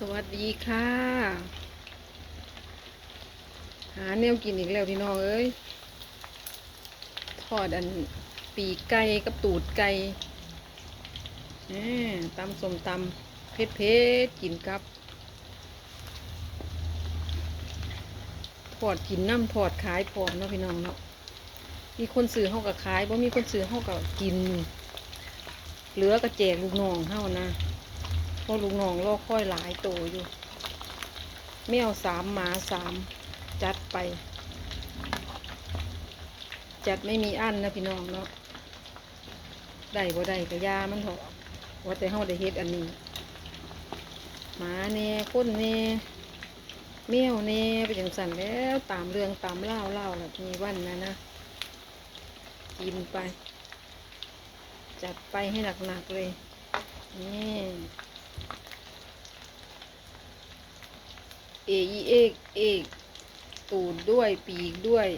สวัสดีค่ะ หาแนวกินอีกแล้วพี่น้องเอ้ย ทอดอันปีไก่กับตูดไก่ตำสมตำเผ็ดเผ็ดๆกินกับ ทอดกินน้ำทอดขายพร้อมเนาะพี่น้องเนาะ มีคนซื้อเฮากับขายบ่มีคนซื้อเฮากับกิน เหลือก็แจกลูกน้องเฮานะ พราะลูกน้องรอกค่อยหลายโตอยู่แมวสามหมาสามจัดไป จัดไม่มีอั้นนะพี่น้องเนาะได้บ่ได้ก็ยามันเถอะว่าแต่เฮาได้เฮ็ดอันนี้หมาแน่คนแน่แมวแน่ไปจังสันแล้วตามเรื่องตามเล่าเล่าแบบมีวันนะนะกินไป จัดไปให้หนักๆเลยนี่ เออีเอกเอกตูดด้วยปีกด้วย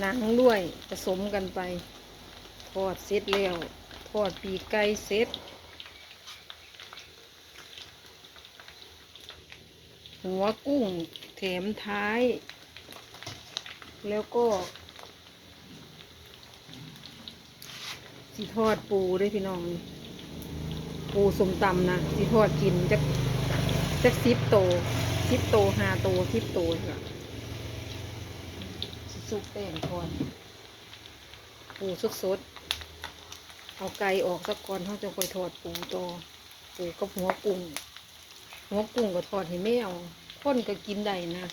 หนังด้วยผสมกันไป ทอดเสร็จแล้ว ทอดปีกไก่เสร็จหัวกุ้งแถมท้าย แล้วก็ สีทอดปูด้วยพี่น้อง ปูสมตำนะสีทอดกินจักจักซิปโตซิปโตหาโตซิปโตค่ะสิสุกแป้งทอดปูสดๆเอาไก่ออกสักก่อนเขาจะค่อยทอดปูโตอปูกับหัวกุ้งหัวกุ้งก็ทอดให้แมวคนก็กินได้นะ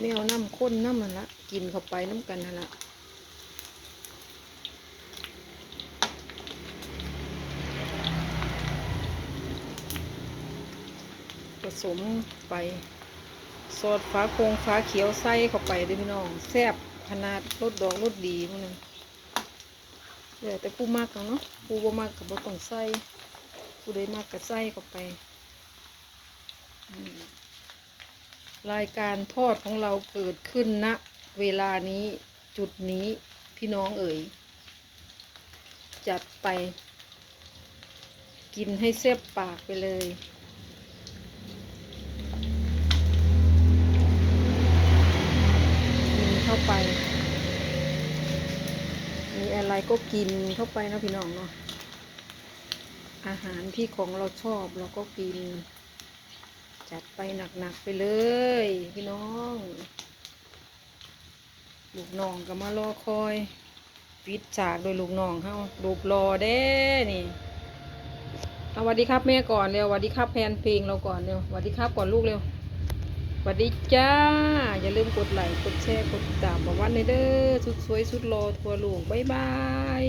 แมวน้ำข้นน้ำมันละกินเข้าไปน้ำกันนั่นละผสมไปซอสฟ้าโคงฟ้าเขียวใส่เข้าไปด้วยพี่น้องแซ่บขนาดรสดอกรสดีพวกนึงเดี๋ยวแต่ผู้มากกันเนาะผู้บ่มากกับบ่ต้องใส่ผู้ใดมากก็ใส่เข้าไปอืม รายการทอดของเราเกิดขึ้นณเวลานี้จุดนี้พี่น้องเอ๋ยจัดไป กินให้เสียบปากไปเลยกินเข้าไป มีอะไรก็กินเข้าไปนะพี่น้องเนาะอาหารที่ของเราชอบเราก็กิน จัดไปหนักๆไปเลย พี่น้องลูกน้องก็มารอคอยปิดฉากโดยลูกน้องเขารูปรอเด้นี่เอาสวัสดีครับแม่ก่อนเร็วสวัสดีครับแฟนเพลงเราก่อนเร็วสวัสดีครับก่อนลูกเร็วสวัสดีจ้า อย่าลืมกดไลค์กดแชร์กดติดตามบอกว่าในเด้อสุดสวยสุดรอทัวลูกบ๊ายบาย